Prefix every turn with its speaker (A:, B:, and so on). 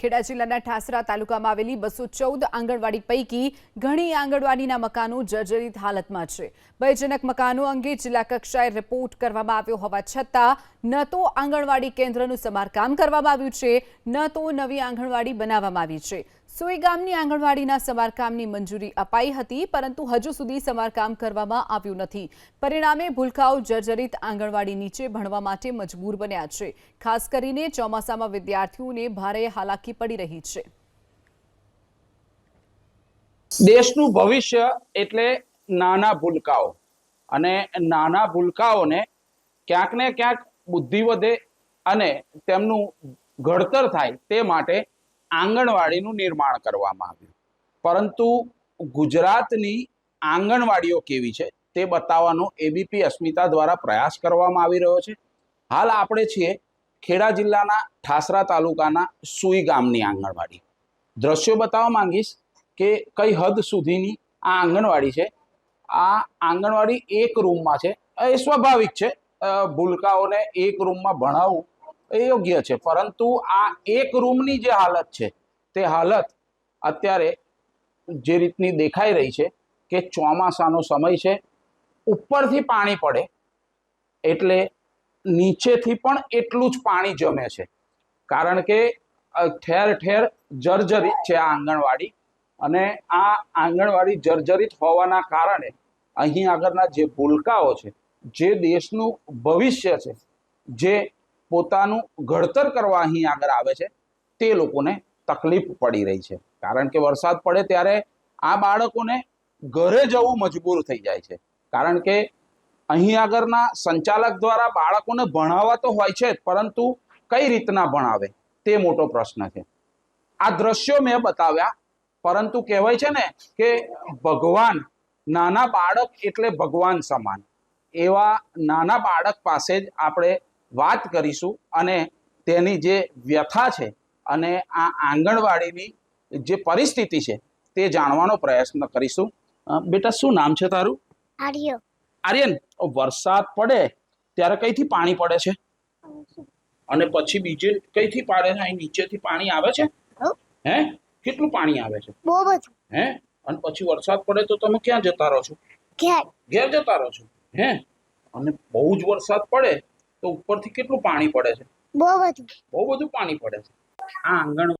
A: ખેડા જિલ્લાના ઠાસરા તાલુકામાં આવેલી બસો ચૌદ આંગણવાડી પૈકી ઘણી આંગણવાડીના મકાનો જર્જરિત હાલતમાં છે. ભયજનક મકાનો અંગે જિલ્લા કક્ષાએ રિપોર્ટ કરવામાં આવ્યો હોવા છતાં ન તો આંગણવાડી કેન્દ્રનું સમારકામ કરવામાં આવ્યું છે, ન તો નવી આંગણવાડી બનાવવામાં આવી છે. સોઈ ગામની આંગણવાડીના સમારકામની મંજૂરી અપાઈ હતી, પરંતુ હજુ સુધી સમારકામ કરવામાં આવ્યું નથી. પરિણામે ભૂલકાઓ જર્જરિત આંગણવાડી નીચે ભણવા માટે મજબૂર બન્યા છે. ખાસ કરીને ચોમાસામાં વિદ્યાર્થીઓને ભારે હાલાકી પડી રહી છે.
B: દેશનું ભવિષ્ય એટલે નાના ભૂલકાઓ. અને નાના ભૂલકાઓને ક્યાંક ને ક્યાંક બુદ્ધિ વધે અને તેમનું ઘડતર થાય તે માટે આંગણવાડીનું નિર્માણ કરવામાં આવ્યું. પરંતુ ગુજરાતની આંગણવાડીઓ કેવી છે તે બતાવવાનો એબીપી અસ્મિતા દ્વારા પ્રયાસ કરવામાં આવી રહ્યો છે. હાલ આપણે છીએ ખેડા જિલ્લાના ઠાસરા તાલુકાના સુઈ ગામની આંગણવાડી. દ્રશ્યો બતાવવા માંગીશ કે કઈ હદ સુધીની આ આંગણવાડી છે? આ આંગણવાડી એક રૂમમાં છે. એ સ્વાભાવિક છે. ભૂલકાઓને એક રૂમમાં ભણાવવું એ યોગ્ય છે. પરંતુ આ એક રૂમની જે હાલત છે, તે હાલત અત્યારે જે રીતની દેખાઈ રહી છે કે ચોમાસાનો સમય છે. ઉપરથી પાણી પડે એટલે નીચેથી પણ એટલું જ પાણી જમે છે. કારણ કે ઠેર ઠેર જર્જરિત છે આ આંગણવાડી અને આ આંગણવાડી જર્જરિત હોવાના કારણે અહીં આગળના જે ભૂલકાઓ છે, જે દેશનું ભવિષ્ય છે, જે પોતાનું ઘડતર કરવા અહીં આગળ આવે છે, તે લોકોને તકલીફ પડી રહી છે. કારણ કે વરસાદ પડે ત્યારે આ બાળકોને ઘરે જવું મજબૂર થઈ જાય છે. કારણ કે અહીં આગળના સંચાલક દ્વારા બાળકોને ભણાવવા તો હોય છે, પરંતુ કઈ રીતના ભણાવે? તે મોટો પ્રશ્ન છે. આ દ્રશ્યો મેં બતાવ્યા, પરંતુ કહેવાય છે ને કે ભગવાન, નાના બાળક એટલે ભગવાન સમાન. એવા નાના બાળક પાસે જ આપણે વાત કરીશું અને તેની જે વ્યથા છે અને આ આંગણવાડીની જે પરિસ્થિતિ છે તે જાણવાનો પ્રયત્ન કરીશું. બેટા, શું નામ છે તારું?
C: આર્યો.
B: આર્યન વરસાદ પડે ત્યારે કઈથી પાણી પડે છે? અને પછી બીજે કઈથી પાડે છે? અહીં નીચેથી પાણી આવે છે. હે. કેટલું પાણી આવે છે?
C: બહુ બધું.
B: હે? અને પછી વરસાદ પડે તો તમે ક્યાં જતા રહો છો?
C: ઘેર.
B: ઘેર જતા રહો છો? હે? અને બહુ જ વરસાદ પડે તો ઉપરથી કેટલું પાણી પડે છે?
C: બહુ બધું.
B: બહુ બધું પાણી પડે છે. આ આંગણ